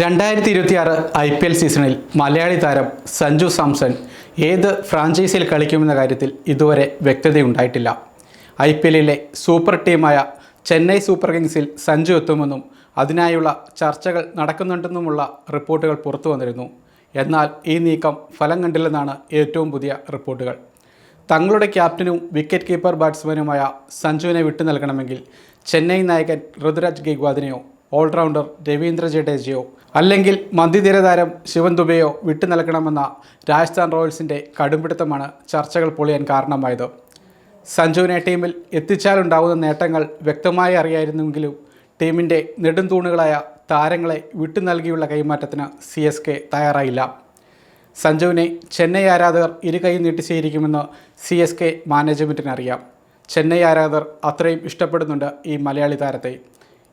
രണ്ടായിരത്തി ഇരുപത്തിയാറ് I P L സീസണിൽ മലയാളി താരം സഞ്ജു സാംസൺ ഏത് ഫ്രാഞ്ചൈസിയിൽ കളിക്കുമെന്ന കാര്യത്തിൽ ഇതുവരെ വ്യക്തതയുണ്ടായിട്ടില്ല. ഐ പി എല്ലിലെ സൂപ്പർ ടീമായ ചെന്നൈ സൂപ്പർ കിങ്സിൽ സഞ്ജു എത്തുമെന്നും അതിനായുള്ള ചർച്ചകൾ നടക്കുന്നുണ്ടെന്നുമുള്ള റിപ്പോർട്ടുകൾ പുറത്തു വന്നിരുന്നു. എന്നാൽ ഈ നീക്കം ഫലം കണ്ടില്ലെന്നാണ് ഏറ്റവും പുതിയ റിപ്പോർട്ടുകൾ. തങ്ങളുടെ ക്യാപ്റ്റനും വിക്കറ്റ് കീപ്പർ ബാറ്റ്സ്മാനുമായ സഞ്ജുവിനെ വിട്ടു നൽകണമെങ്കിൽ ചെന്നൈ നായകൻ ഋതുരാജ് ഗെയ്ഗ്വാദിനെയോ ഓൾറൗണ്ടർ രവീന്ദ്ര ജഡേജയോ അല്ലെങ്കിൽ മന്ദിതിര താരം ശിവൻ ദുബെയോ വിട്ടു നൽകണമെന്ന രാജസ്ഥാൻ റോയൽസിന്റെ കടുംപിടുത്തമാണ് ചർച്ചകൾ പൊളിയാൻ കാരണമായത്. സഞ്ജുവിനെ ടീമിൽ എത്തിച്ചാലുണ്ടാവുന്ന നേട്ടങ്ങൾ വ്യക്തമായി അറിയായിരുന്നെങ്കിലും ടീമിന്റെ നെടുംതൂണുകളായ താരങ്ങളെ വിട്ടു നൽകിയുള്ള കൈമാറ്റത്തിന് സി എസ് കെ തയ്യാറായില്ല. സഞ്ജുവിനെ ചെന്നൈ ആരാധകർ ഇരുകൈ നീട്ടി സ്വീകരിക്കുമെന്ന് സി എസ് കെ മാനേജ്മെന്റിനറിയാം ചെന്നൈ ആരാധകർ അത്രയും ഇഷ്ടപ്പെടുന്നുണ്ട് ഈ മലയാളി താരത്തെ.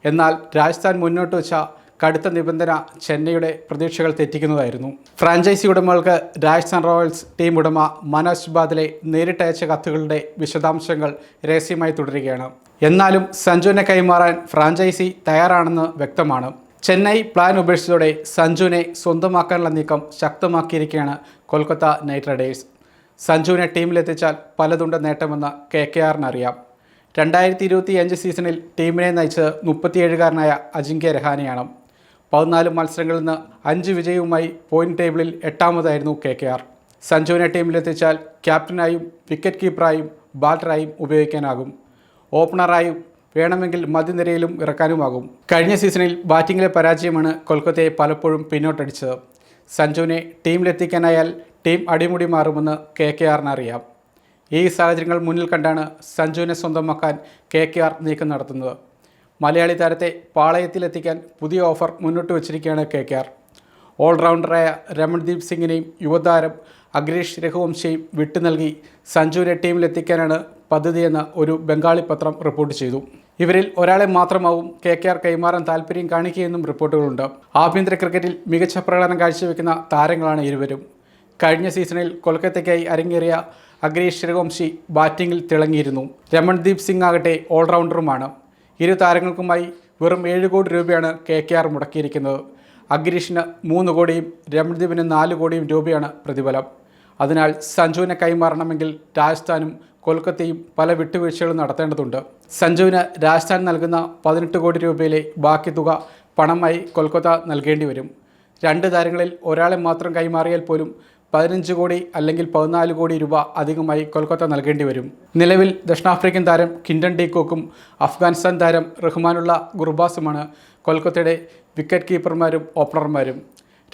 എന്നാൽ രാജസ്ഥാൻ മുന്നോട്ട് വെച്ച കടുത്ത നിബന്ധന ചെന്നൈയുടെ പ്രതീക്ഷകൾ തെറ്റിക്കുന്നതായിരുന്നു. ഫ്രാഞ്ചൈസി ഉടമകൾക്ക് രാജസ്ഥാൻ റോയൽസ് ടീം ഉടമ മനോജ് ബാദലെ നേരിട്ടയച്ച കത്തുകളുടെ വിശദാംശങ്ങൾ രഹസ്യമായി തുടരുകയാണ്. എന്നാലും സഞ്ജുവിനെ കൈമാറാൻ ഫ്രാഞ്ചൈസി തയ്യാറാണെന്ന് വ്യക്തമാണ്. ചെന്നൈ പ്ലാൻ ഉപേക്ഷിച്ചതോടെ സഞ്ജുവിനെ സ്വന്തമാക്കാനുള്ള നീക്കം ശക്തമാക്കിയിരിക്കുകയാണ് കൊൽക്കത്ത നൈറ്റ് റൈഡേഴ്സ്. സഞ്ജുവിനെ ടീമിലെത്തിച്ചാൽ പലതുണ്ട് നേട്ടമെന്ന് കെ കെ ആറിന് അറിയാം. രണ്ടായിരത്തി ഇരുപത്തി അഞ്ച് സീസണിൽ ടീമിനെ നയിച്ചത് മുപ്പത്തിയേഴുകാരനായ അജിങ്ക്യ രഹാനെയാണ്. പതിനാല് മത്സരങ്ങളിൽ നിന്ന് അഞ്ച് വിജയവുമായി പോയിന്റ് ടേബിളിൽ എട്ടാമതായിരുന്നു കെ കെ ആർ. സഞ്ജുവിനെ ടീമിലെത്തിച്ചാൽ ക്യാപ്റ്റനായും വിക്കറ്റ് കീപ്പറായും ബാറ്ററായും ഉപയോഗിക്കാനാകും. ഓപ്പണറായും വേണമെങ്കിൽ മധ്യനിരയിലും ഇറക്കാനുമാകും. കഴിഞ്ഞ സീസണിൽ ബാറ്റിങ്ങിലെ പരാജയമാണ് കൊൽക്കത്തയെ പലപ്പോഴും പിന്നോട്ടടിച്ചത്. സഞ്ജുവിനെ ടീമിലെത്തിക്കാനായാൽ ടീം അടിമുടി മാറുമെന്ന് കെ കെ ആറിന് അറിയാം. ഈ സാഹചര്യങ്ങൾ മുന്നിൽ കണ്ടാണ് സഞ്ജുവിനെ സ്വന്തമാക്കാൻ കെ കെ ആർ നീക്കം നടത്തുന്നത്. മലയാളി താരത്തെ പാളയത്തിലെത്തിക്കാൻ പുതിയ ഓഫർ മുന്നോട്ട് വച്ചിരിക്കുകയാണ് കെ കെ ആർ. ഓൾറൗണ്ടറായ രമൺദീപ് സിംഗിനെയും യുവതാരം അഗ്രേഷ് രഘുവംശയും വിട്ടു നൽകി സഞ്ജുവിനെ ടീമിലെത്തിക്കാനാണ് പദ്ധതിയെന്ന് ഒരു ബംഗാളി പത്രം റിപ്പോർട്ട് ചെയ്തു. ഇവരിൽ ഒരാളെ മാത്രമാവും കെ കെ ആർ കൈമാറാൻ താല്പര്യം കാണിക്കുകയെന്നും റിപ്പോർട്ടുകളുണ്ട്. ആഭ്യന്തര ക്രിക്കറ്റിൽ മികച്ച പ്രകടനം കാഴ്ചവെക്കുന്ന താരങ്ങളാണ് ഇരുവരും. കഴിഞ്ഞ സീസണിൽ കൊൽക്കത്തയ്ക്കായി അരങ്ങേറിയ അഗ്രീഷ് രഘുവംശി ബാറ്റിംഗിൽ തിളങ്ങിയിരുന്നു. രമൺദീപ് സിംഗ് ആകട്ടെ ഓൾറൗണ്ടറുമാണ്. ഇരു താരങ്ങൾക്കുമായി വെറും ഏഴ് കോടി രൂപയാണ് കെ കെ ആർ മുടക്കിയിരിക്കുന്നത്. അഗ്രീഷിന് മൂന്ന് കോടിയും രമൺദീപിന് നാല് കോടിയും രൂപയാണ് പ്രതിഫലം. അതിനാൽ സഞ്ജുവിനെ കൈമാറണമെങ്കിൽ രാജസ്ഥാനും കൊൽക്കത്തയും പല വിട്ടുവീഴ്ചകളും നടത്തേണ്ടതുണ്ട്. സഞ്ജുവിന് രാജസ്ഥാൻ നൽകുന്ന പതിനെട്ട് കോടി രൂപയിലെ ബാക്കി തുക പണമായി കൊൽക്കത്ത നൽകേണ്ടി വരും രണ്ട് താരങ്ങളിൽ ഒരാളെ മാത്രം കൈമാറിയാൽ പോലും പതിനഞ്ച് കോടി അല്ലെങ്കിൽ പതിനാല് കോടി രൂപ അധികമായി കൊൽക്കത്ത നൽകേണ്ടി വരും. നിലവിൽ ദക്ഷിണാഫ്രിക്കൻ താരം കിൻഡൻ ഡീകോക്കും അഫ്ഗാനിസ്ഥാൻ താരം റഹ്മാനുള്ള ഗുർബാസുമാണ് കൊൽക്കത്തയുടെ വിക്കറ്റ് കീപ്പർമാരും ഓപ്പണർമാരും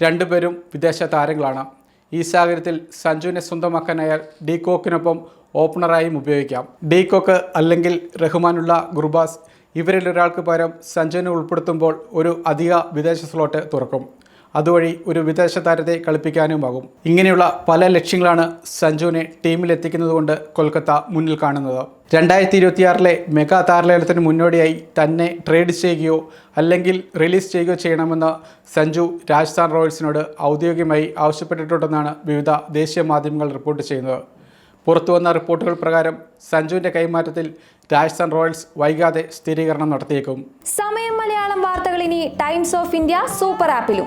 രണ്ടുപേരും വിദേശ താരങ്ങളാണ്. ഈ സാഹചര്യത്തിൽ സഞ്ജുവിനെ സ്വന്തമാക്കാനായാൽ ഡീകോക്കിനൊപ്പം ഓപ്പണറായും ഉപയോഗിക്കാം. ഡീകോക്ക് അല്ലെങ്കിൽ റഹ്മാനുള്ള ഗുർബാസ് ഇവരിൽ ഒരാൾക്ക് പകരം സഞ്ജുവിനെ ഉൾപ്പെടുത്തുമ്പോൾ ഒരു അധിക വിദേശ സ്ലോട്ട് തുറക്കും. അതുവഴി ഒരു വിദേശ താരത്തെ കളിപ്പിക്കാനുമാകും. ഇങ്ങനെയുള്ള പല ലക്ഷ്യങ്ങളാണ് സഞ്ജുവിനെ ടീമിലെത്തിക്കുന്നതുകൊണ്ട് കൊൽക്കത്ത മുന്നിൽ കാണുന്നത്. രണ്ടായിരത്തി ഇരുപത്തിയാറിലെ മെഗാ താരലേലത്തിന് മുന്നോടിയായി തന്നെ ട്രേഡ് ചെയ്യുകയോ അല്ലെങ്കിൽ റിലീസ് ചെയ്യുകയോ ചെയ്യണമെന്ന് സഞ്ജു രാജസ്ഥാൻ റോയൽസിനോട് ഔദ്യോഗികമായി ആവശ്യപ്പെട്ടിട്ടുണ്ടെന്നാണ് വിവിധ ദേശീയ മാധ്യമങ്ങൾ റിപ്പോർട്ട് ചെയ്യുന്നത്. പുറത്തുവന്ന റിപ്പോർട്ടുകൾ പ്രകാരം സഞ്ജുവിന്റെ കൈമാറ്റത്തിൽ രാജസ്ഥാൻ റോയൽസ് വൈകാതെ സ്ഥിരീകരണം നടത്തിയേക്കും. സമയം മലയാളം വാർത്തകൾ ഇനി ടൈംസ് ഓഫ് ഇന്ത്യ സൂപ്പർ ആപ്പിലും.